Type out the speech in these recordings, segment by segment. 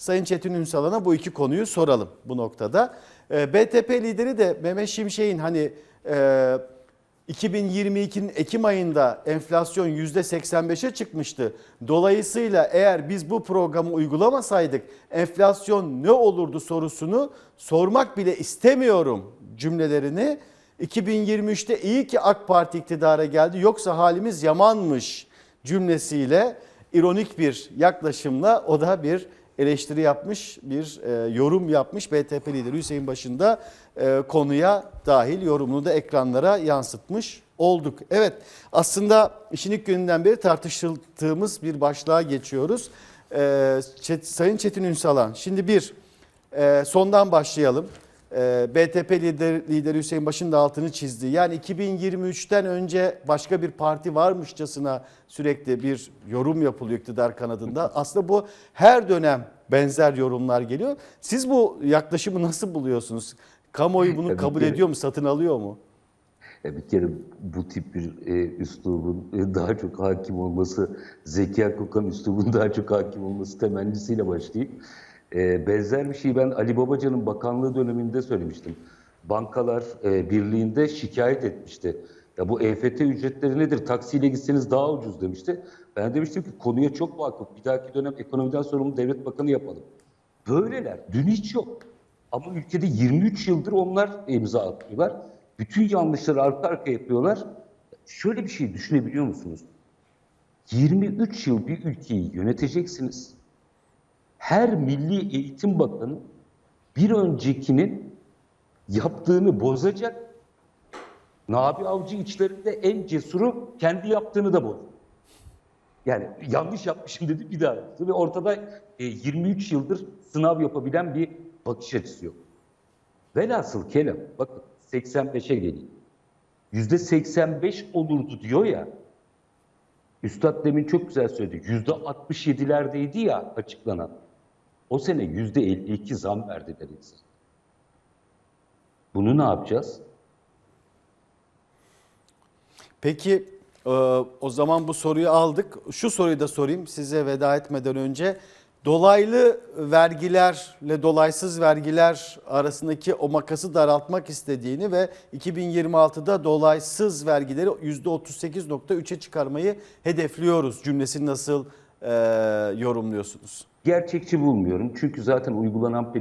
Sayın Çetin Ünsal'a bu iki konuyu soralım bu noktada. E, BTP lideri de Mehmet Şimşek'in hani e, 2022'nin Ekim ayında enflasyon %85'e çıkmıştı. Dolayısıyla eğer biz bu programı uygulamasaydık enflasyon ne olurdu sorusunu sormak bile istemiyorum cümlelerini 2023'te iyi ki AK Parti iktidara geldi yoksa halimiz yamanmış cümlesiyle ironik bir yaklaşımla o da bir eleştiri yapmış, bir e, yorum yapmış. BTP lideri Hüseyin Başında e, konuya dahil yorumunu da ekranlara yansıtmış olduk. Evet aslında işin ilk gününden beri tartışıldığımız bir başlığa geçiyoruz. E, Çet- Sayın Çetin Ünsalan şimdi bir e, sondan başlayalım. E, BTP lider, lideri Hüseyin Baş'ın da altını çizdi. Yani 2023'ten önce başka bir parti varmışçasına sürekli bir yorum yapılıyor iktidar kanadında. Aslında bu her dönem benzer yorumlar geliyor. Siz bu yaklaşımı nasıl buluyorsunuz? Kamuoyu bunu Tabii kabul ediyor mu, satın alıyor mu? Ya bir kere bu tip bir e, üslubun e, daha çok hakim olması, Zeki Kokan üslubun daha çok hakim olması temennisiyle başlayayım. E, benzer bir şeyi ben Ali Babacan'ın bakanlığı döneminde söylemiştim. Bankalar e, Birliği'nde şikayet etmişti. Ya bu EFT ücretleri nedir? Taksiyle gitseniz daha ucuz demişti. Ben demiştim ki konuya çok vakıf. Bir dahaki dönem ekonomiden sorumlu devlet bakanı yapalım. Böyleler. Dün hiç yok. Ama ülkede 23 yıldır onlar imza atıyorlar. Bütün yanlışları arka arkaya yapıyorlar. Şöyle bir şey düşünebiliyor musunuz? 23 yıl bir ülkeyi yöneteceksiniz. Her milli eğitim bakanı bir öncekinin yaptığını bozacak. Nabi Avcı içlerinde en cesuru kendi yaptığını da bozdu. Yani yanlış yapmışım dedi bir daha yaptı ve ortada e, 23 yıldır sınav yapabilen bir bakış açısı yok. Velhasıl kelam bakın 85'e geleyim. Yüzde 85 olurdu diyor ya. Üstad demin çok güzel söyledi. Yüzde 67'lerdeydi ya açıklanan. O sene yüzde 52 zam verdiler insan. Bunu ne yapacağız? Peki e, o zaman bu soruyu aldık. Şu soruyu da sorayım size veda etmeden önce. Dolaylı vergilerle dolaysız vergiler arasındaki o makası daraltmak istediğini ve 2026'da dolaysız vergileri %38.3'e çıkarmayı hedefliyoruz cümlesini nasıl e, yorumluyorsunuz? Gerçekçi bulmuyorum. Çünkü zaten uygulanan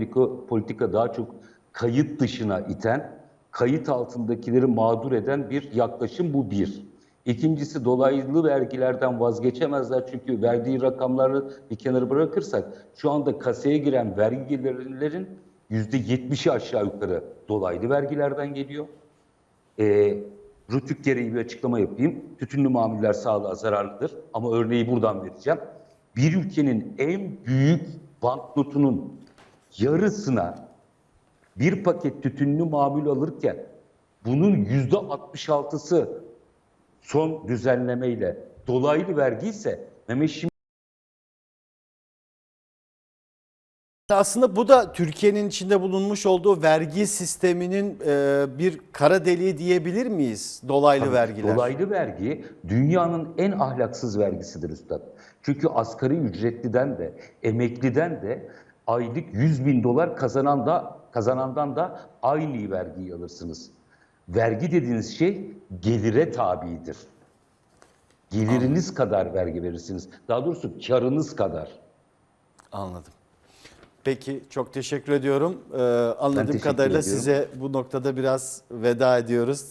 politika daha çok kayıt dışına iten, kayıt altındakileri mağdur eden bir yaklaşım bu bir. İkincisi dolaylı vergilerden vazgeçemezler çünkü verdiği rakamları bir kenara bırakırsak şu anda kasaya giren vergi gelirlerin %70'i aşağı yukarı dolaylı vergilerden geliyor. E, Rütük gereği bir açıklama yapayım. Tütünlü mamuller sağlığa zararlıdır ama örneği buradan vereceğim. Bir ülkenin en büyük banknotunun yarısına bir paket tütünlü mamul alırken bunun yüzde 66'sı son düzenlemeyle dolaylı vergi ise Mehmet Şimşek Aslında bu da Türkiye'nin içinde bulunmuş olduğu vergi sisteminin e, bir kara deliği diyebilir miyiz? Dolaylı vergiler. Dolaylı vergi dünyanın en ahlaksız vergisidir üstad. Çünkü asgari ücretliden de, emekliden de aylık 100 bin dolar kazanan da, kazanandan da aynı vergiyi alırsınız. Vergi dediğiniz şey gelire tabidir. Geliriniz kadar vergi verirsiniz. Daha doğrusu karınız kadar. Anladım. Peki çok teşekkür ediyorum. Ee, anladığım teşekkür kadarıyla ediyorum. size bu noktada biraz veda ediyoruz.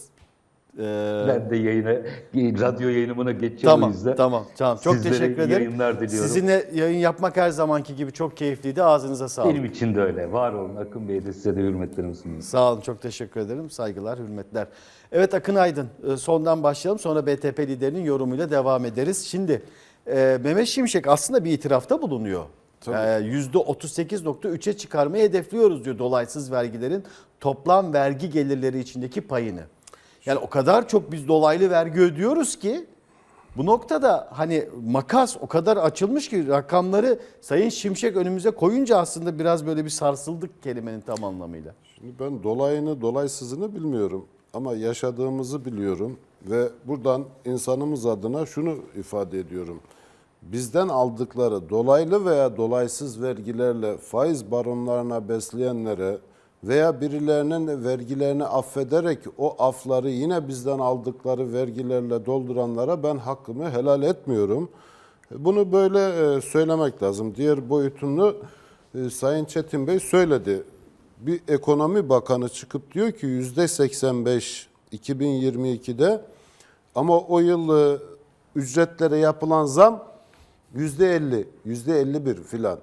Ee, Ben de yayına, radyo yayınımına geçeceğim o tamam, yüzden. tamam, tamam. Çok Sizlere teşekkür ederim. yayınlar diliyorum. Sizinle yayın yapmak her zamanki gibi çok keyifliydi. Ağzınıza sağlık. Benim için de öyle. Var olun. Akın Bey de size de hürmetlerimi sunuyorum. Sağ olun, çok teşekkür ederim. Saygılar, hürmetler. Evet Akın Aydın, e, sondan başlayalım. Sonra BTP liderinin yorumuyla devam ederiz. Şimdi e, Mehmet Şimşek aslında bir itirafta bulunuyor. E, %38.3'e çıkarmayı hedefliyoruz diyor dolaysız vergilerin toplam vergi gelirleri içindeki payını. Yani o kadar çok biz dolaylı vergi ödüyoruz ki bu noktada hani makas o kadar açılmış ki rakamları Sayın Şimşek önümüze koyunca aslında biraz böyle bir sarsıldık kelimenin tam anlamıyla. Şimdi ben dolayını dolaysızını bilmiyorum ama yaşadığımızı biliyorum ve buradan insanımız adına şunu ifade ediyorum. Bizden aldıkları dolaylı veya dolaysız vergilerle faiz baronlarına besleyenlere veya birilerinin vergilerini affederek o afları yine bizden aldıkları vergilerle dolduranlara ben hakkımı helal etmiyorum. Bunu böyle e, söylemek lazım. Diğer boyutunu e, Sayın Çetin Bey söyledi. Bir ekonomi bakanı çıkıp diyor ki yüzde 85 2022'de ama o yıl e, ücretlere yapılan zam yüzde 50, yüzde 51 filan.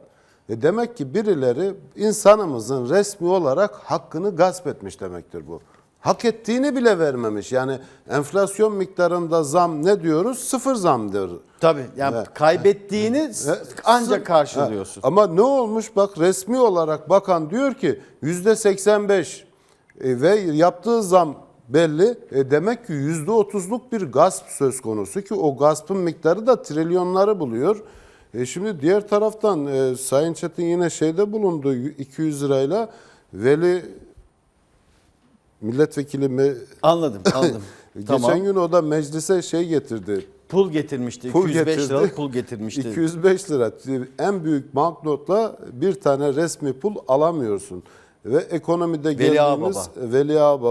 E demek ki birileri insanımızın resmi olarak hakkını gasp etmiş demektir bu. Hak ettiğini bile vermemiş. Yani enflasyon miktarında zam ne diyoruz? Sıfır zamdır. Tabii yani Evet. kaybettiğini ancak karşılıyorsun. Ama ne olmuş? Bak resmi olarak bakan diyor ki yüzde 85 e, ve yaptığı zam belli. E, demek ki yüzde 30'luk bir gasp söz konusu ki o gaspın miktarı da trilyonları buluyor. E, şimdi diğer taraftan e, Sayın Çetin yine şeyde bulundu 200 lirayla Veli milletvekili me- Anladım, anladım. Geçen tamam. gün o da meclise şey getirdi. Pul getirmişti. Pul 205 getirdi. liralık pul getirmişti. 205 lira. En büyük banknotla bir tane resmi pul alamıyorsun. Ve ekonomide Veli geldiğimiz Veli Ağa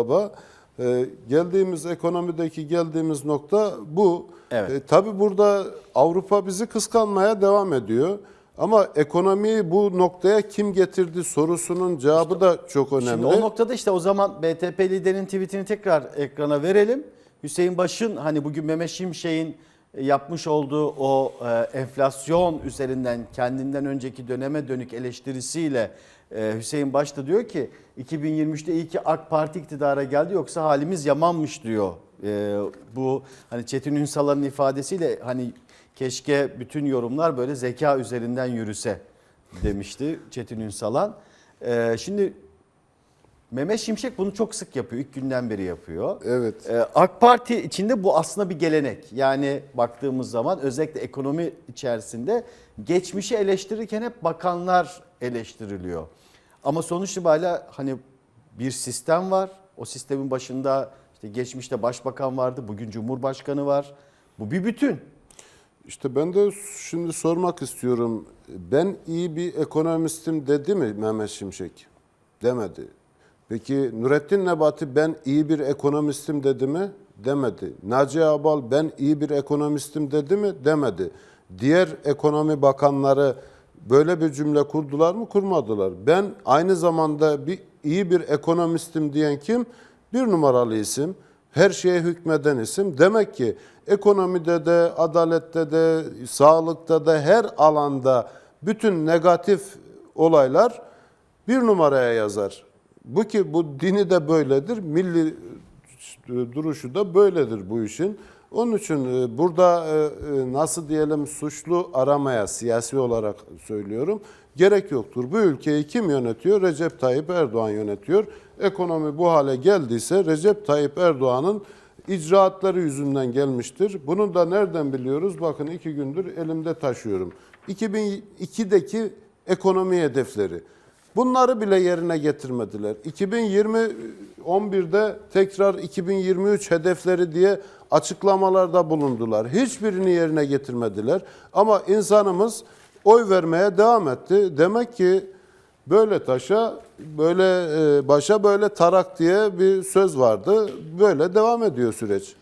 Baba e, geldiğimiz ekonomideki geldiğimiz nokta bu. Evet. E, tabii burada Avrupa bizi kıskanmaya devam ediyor. Ama ekonomiyi bu noktaya kim getirdi sorusunun cevabı da çok önemli. Şimdi o noktada işte o zaman BTP liderinin tweetini tekrar ekrana verelim. Hüseyin Baş'ın hani bugün Mehmet Şimşek'in yapmış olduğu o e, enflasyon üzerinden kendinden önceki döneme dönük eleştirisiyle e, Hüseyin Baş da diyor ki 2023'te iyi ki AK Parti iktidara geldi yoksa halimiz yamanmış diyor. E, bu hani Çetin Ünsal'ın ifadesiyle hani keşke bütün yorumlar böyle zeka üzerinden yürüse demişti Çetin Ünsalan. E, şimdi Mehmet Şimşek bunu çok sık yapıyor. İlk günden beri yapıyor. Evet. Ee, AK Parti içinde bu aslında bir gelenek. Yani baktığımız zaman özellikle ekonomi içerisinde geçmişi eleştirirken hep bakanlar eleştiriliyor. Ama sonuç itibariyle hani bir sistem var. O sistemin başında işte geçmişte başbakan vardı, bugün cumhurbaşkanı var. Bu bir bütün. İşte ben de şimdi sormak istiyorum. Ben iyi bir ekonomistim dedi mi Mehmet Şimşek? Demedi. Peki Nurettin Nebati ben iyi bir ekonomistim dedi mi? Demedi. Naci Abal ben iyi bir ekonomistim dedi mi? Demedi. Diğer ekonomi bakanları böyle bir cümle kurdular mı? Kurmadılar. Ben aynı zamanda bir iyi bir ekonomistim diyen kim? Bir numaralı isim her şeye hükmeden isim. Demek ki ekonomide de, adalette de, sağlıkta da her alanda bütün negatif olaylar bir numaraya yazar. Bu ki bu dini de böyledir, milli duruşu da böyledir bu işin. Onun için e, burada e, e, nasıl diyelim suçlu aramaya siyasi olarak söylüyorum gerek yoktur. Bu ülkeyi kim yönetiyor? Recep Tayyip Erdoğan yönetiyor. Ekonomi bu hale geldiyse Recep Tayyip Erdoğan'ın icraatları yüzünden gelmiştir. Bunu da nereden biliyoruz? Bakın iki gündür elimde taşıyorum. 2002'deki ekonomi hedefleri. Bunları bile yerine getirmediler. 2020 11'de tekrar 2023 hedefleri diye açıklamalarda bulundular. Hiçbirini yerine getirmediler. Ama insanımız oy vermeye devam etti. Demek ki böyle taşa, böyle e, başa böyle tarak diye bir söz vardı. Böyle devam ediyor süreç.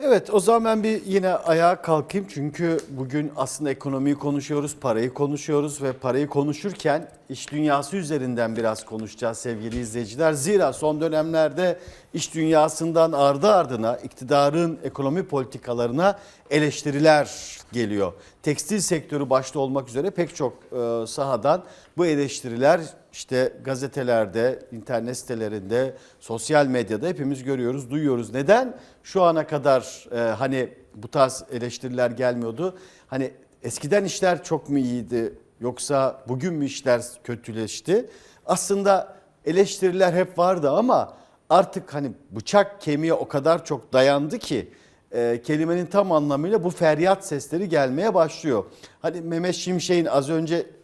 Evet o zaman ben bir yine ayağa kalkayım çünkü bugün aslında ekonomiyi konuşuyoruz, parayı konuşuyoruz ve parayı konuşurken iş dünyası üzerinden biraz konuşacağız sevgili izleyiciler. Zira son dönemlerde iş dünyasından ardı ardına iktidarın ekonomi politikalarına eleştiriler geliyor. Tekstil sektörü başta olmak üzere pek çok e, sahadan bu eleştiriler işte gazetelerde, internet sitelerinde, sosyal medyada hepimiz görüyoruz, duyuyoruz. Neden şu ana kadar e, hani bu tarz eleştiriler gelmiyordu? Hani eskiden işler çok mu iyiydi yoksa bugün mü işler kötüleşti? Aslında eleştiriler hep vardı ama artık hani bıçak kemiğe o kadar çok dayandı ki e, kelimenin tam anlamıyla bu feryat sesleri gelmeye başlıyor. Hani Mehmet Şimşek'in az önce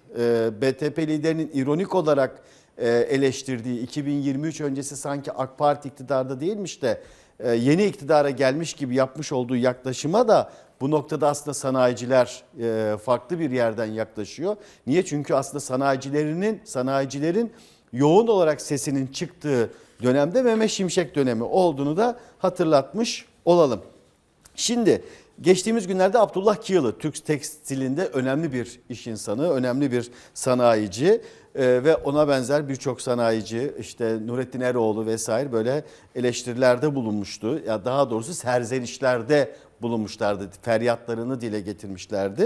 BTP liderinin ironik olarak e, eleştirdiği 2023 öncesi sanki AK Parti iktidarda değilmiş de e, yeni iktidara gelmiş gibi yapmış olduğu yaklaşıma da bu noktada aslında sanayiciler e, farklı bir yerden yaklaşıyor. Niye? Çünkü aslında sanayicilerinin sanayicilerin yoğun olarak sesinin çıktığı dönemde Mehmet Şimşek dönemi olduğunu da hatırlatmış olalım. Şimdi geçtiğimiz günlerde Abdullah Kiyılı Türk Tekstil'inde önemli bir iş insanı, önemli bir sanayici e, ve ona benzer birçok sanayici işte Nurettin Eroğlu vesaire böyle eleştirilerde bulunmuştu. Ya daha doğrusu serzenişlerde bulunmuşlardı. Feryatlarını dile getirmişlerdi.